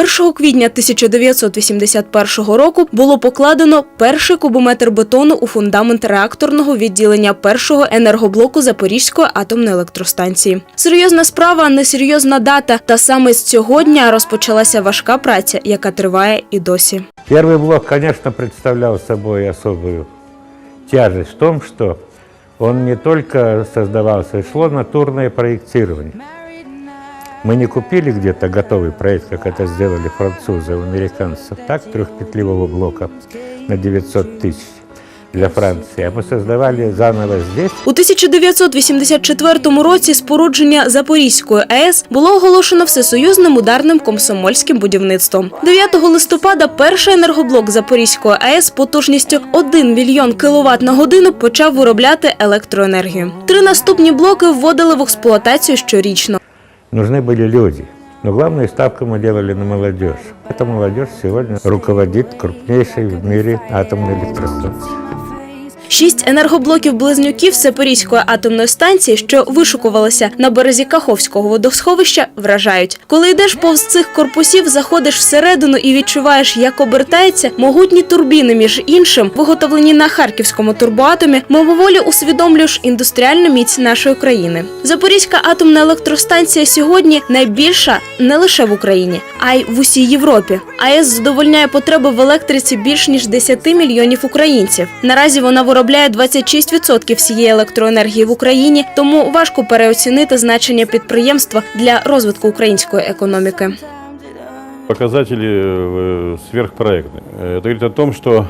1 квітня 1981 року було покладено перший кубометр бетону у фундамент реакторного відділення першого енергоблоку Запорізької атомної електростанції. Серйозна справа, несерйозна дата. Та саме з цього дня розпочалася важка праця, яка триває і досі. Первый блок, конечно, представлял собой особую тяжесть в том, что он не только создавался, шло натурное проектирование. Мы не купили где-то готовый проект, как это сделали французы у американцев, так, трехпетлевого блока на 900 тысяч для Франции, а мы создавали заново здесь, У 1984 році спорудження Запорізької АЕС було оголошено всесоюзним ударним комсомольським будівництвом. 9 листопада перший енергоблок Запорізької АЕС потужністю 1 мільйон кіловат на годину почав виробляти електроенергію. Три наступні блоки вводили в експлуатацію щорічно. нужны были люди. Но главную ставку мы делали на молодежь. Эта молодежь сегодня руководит крупнейшей в мире атомной электростанцией. Шість енергоблоків близнюків Запорізької атомної станції, що вишукувалися на березі Каховського водосховища, вражають. Коли йдеш повз цих корпусів, заходиш всередину і відчуваєш, як обертаються могутні турбіни, між іншим, виготовлені на харківському турбоатомі, мимоволі усвідомлюєш індустріальну міць нашої країни. Запорізька атомна електростанція сьогодні найбільша не лише в Україні, а й в усій Європі. АЕС задовольняє потреби в електриці більш ніж 10 мільйонів українців. Наразі вона виробляє 26% всієї електроенергії в Україні, тому важко переоцінити значення підприємства для розвитку української економіки. Показатели э, сверхпроектные. Это говорит о том, что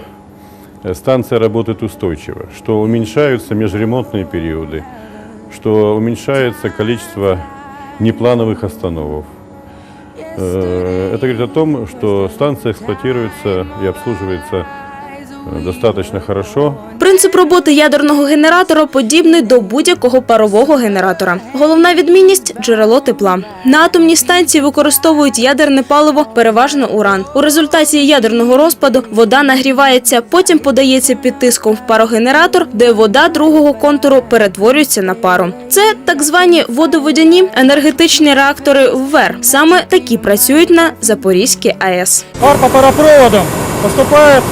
э, станция работает устойчиво, что уменьшаются межремонтные периоды, что уменьшается количество неплановых остановок. Э, Это говорит о том, что станция эксплуатируется и обслуживается э, достаточно хорошо, Принцип роботи ядерного генератора подібний до будь-якого парового генератора. Головна відмінність джерело тепла. На атомній станції використовують ядерне паливо, переважно уран. У результаті ядерного розпаду вода нагрівається, потім подається під тиском в парогенератор, де вода другого контуру перетворюється на пару. Це так звані водоводяні енергетичні реактори ВВЕР. Саме такі працюють на Запорізькій АЕС. Пар по паропроводам поступает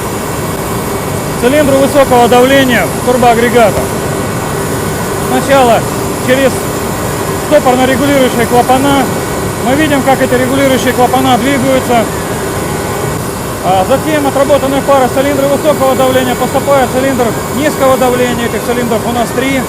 в цилиндру высокого давления турбоагрегата. Сначала через стопорно-регулирующие клапана. Мы видим, как эти регулирующие клапана двигаются. А затем отработанная пара цилиндра высокого давления поступает в цилиндр низкого давления. Этих цилиндров у нас три.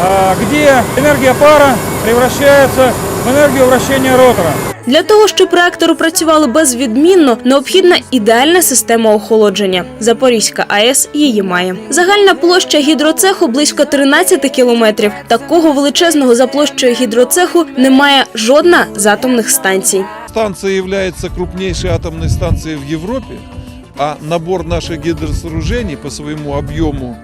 а, Где энергия пара превращается в энергию вращения ротора. Для того, щоб реактори працювали безвідмінно, необхідна ідеальна система охолодження. Запорізька АЕС її має. Загальна площа гідроцеху близько 13 кілометрів. Такого величезного за площею гідроцеху немає жодна з атомних станцій. Станция является крупнейшей атомной станцией в Европе, а набор наших гидросооружений по своему объему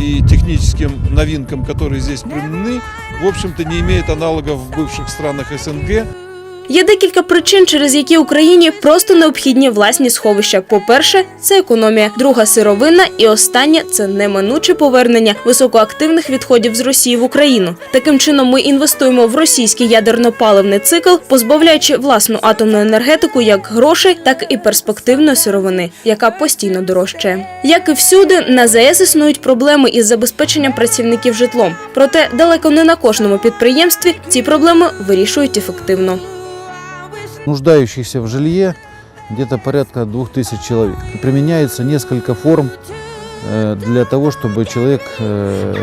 и техническим новинкам, которые здесь применены, в общем-то не имеет аналогов в бывших странах СНГ. Є декілька причин, через які Україні просто необхідні власні сховища. По-перше, це економія, друга сировина, і останнє це неминуче повернення високоактивних відходів з Росії в Україну. Таким чином, ми інвестуємо в російський ядерно-паливний цикл, позбавляючи власну атомну енергетику як грошей, так і перспективної сировини, яка постійно дорожчає. Як і всюди, на ЗАЕС існують проблеми із забезпеченням працівників житлом. Проте далеко не на кожному підприємстві ці проблеми вирішують ефективно нуждающихся в жилье где-то порядка 2000 человек. И применяется несколько форм э, для того, чтобы человек э,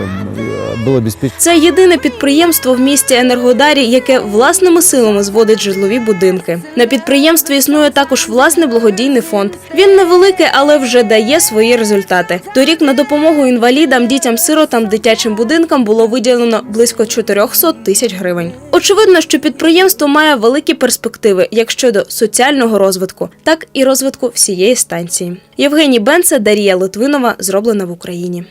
был обеспечен Це єдине підприємство в місті Енергодарі, яке власними силами зводить житлові будинки. На підприємстві існує також власний благодійний фонд. Він невеликий, але вже дає свої результати. Торік на допомогу інвалідам, дітям, сиротам, дитячим будинкам було виділено близько 400 тисяч гривень. Очевидно, що підприємство має великі перспективи як щодо соціального розвитку, так і розвитку всієї станції. Євгеній Бенце, Дарія Литвинова, зроблена в Україні.